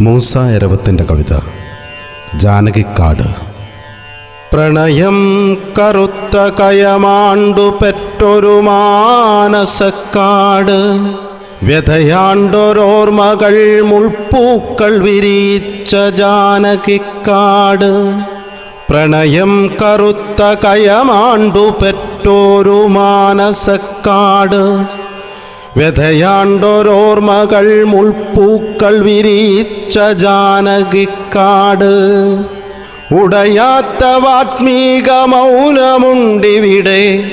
മൂസ എരവത്തിന്റെ കവിത. ജാനകിക്കാട്. പ്രണയം കറുത്ത കയമാണ്ടു പെറ്റൊരു മാനസക്കാട്. വ്യഥയാണ്ടൊരോർമകൾ മുൾപ്പൂക്കൾ വിരിച്ച ജാനകിക്കാട്. പ്രണയം കറുത്ത കയമാണ്ടു പെറ്റോരു മാനസക്കാട്. വ്യഥയാണ്ടൊരോർമകൾ മുൾപ്പൂക്കൾ വിരിച്ച ജാനകിക്കാട്. ഉടയാത്ത വാത്മീക മൗനമുണ്ടിവിടെ.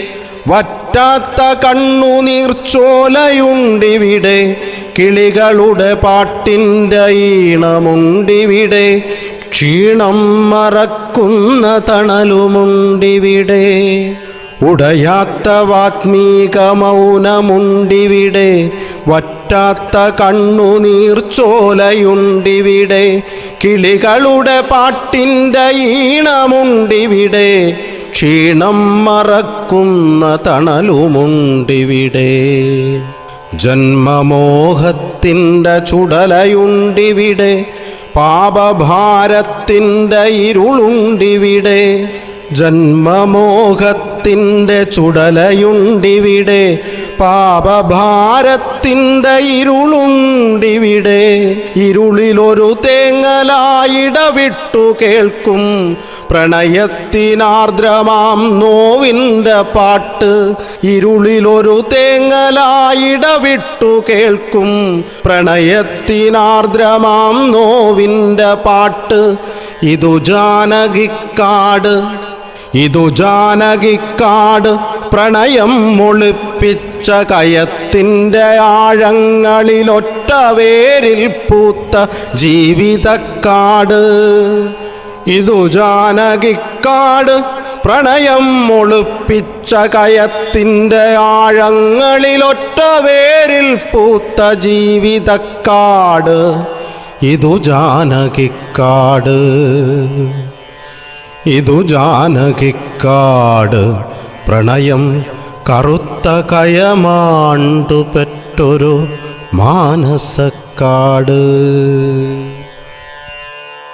വറ്റാത്ത കണ്ണുനീർച്ചോലയുണ്ടിവിടെ കിളികളുടെ പാട്ടിന്റെ ഈണമുണ്ടിവിടെ. ക്ഷീണം മറക്കുന്ന തണലുമുണ്ടിവിടെ. ഉടയാത്ത വാത്മീക മൗനമുണ്ടിവിടെ വറ്റാത്ത കണ്ണുനീർച്ചോലയുണ്ടിവിടെ കിളികളുടെ പാട്ടിന്റെ ഈണമുണ്ടിവിടെ ക്ഷീണം മറക്കുന്ന തണലുമുണ്ടിവിടെ ജന്മമോഹത്തിന്റെ ചുടലയുണ്ടിവിടെ പാപഭാരത്തിന്റെ ഇരുളുണ്ടിവിടെ ജന്മമോഹത്തിന്റെ ചുടലയുണ്ടിവിടെ പാപഭാരത്തിന്റെ ഇരുളുണ്ടിവിടെ. ഇരുളിലൊരു തേങ്ങലായിടവിട്ടു കേൾക്കും പ്രണയത്തിനാർദ്രമാം നോവിന്റെ പാട്ട്. ഇരുളിലൊരു തേങ്ങലായിടവിട്ടു കേൾക്കും പ്രണയത്തിനാർദ്രമാം നോവിന്റെ പാട്ട്. ഇതു ജാനകിക്കാട് ഇതു ജാനകിക്കാട് പ്രണയം മുളിപ്പിച്ച കയത്തിന്റെ ആഴങ്ങളിലൊറ്റ വേരിൽ പൂത്ത ജീവിതക്കാട്. ഇതു ജാനകിക്കാട് പ്രണയം മുളിപ്പിച്ച കയത്തിന്റെ ആഴങ്ങളിലൊറ്റ വേരിൽ പൂത്ത ജീവിതക്കാട്. ഇതു ജാനകിക്കാട് ഇതു ജാനകിക്കാട്. പ്രണയം കറുത്ത കയമാണ്ടു പെറ്റൊരു മാനസക്കാട്.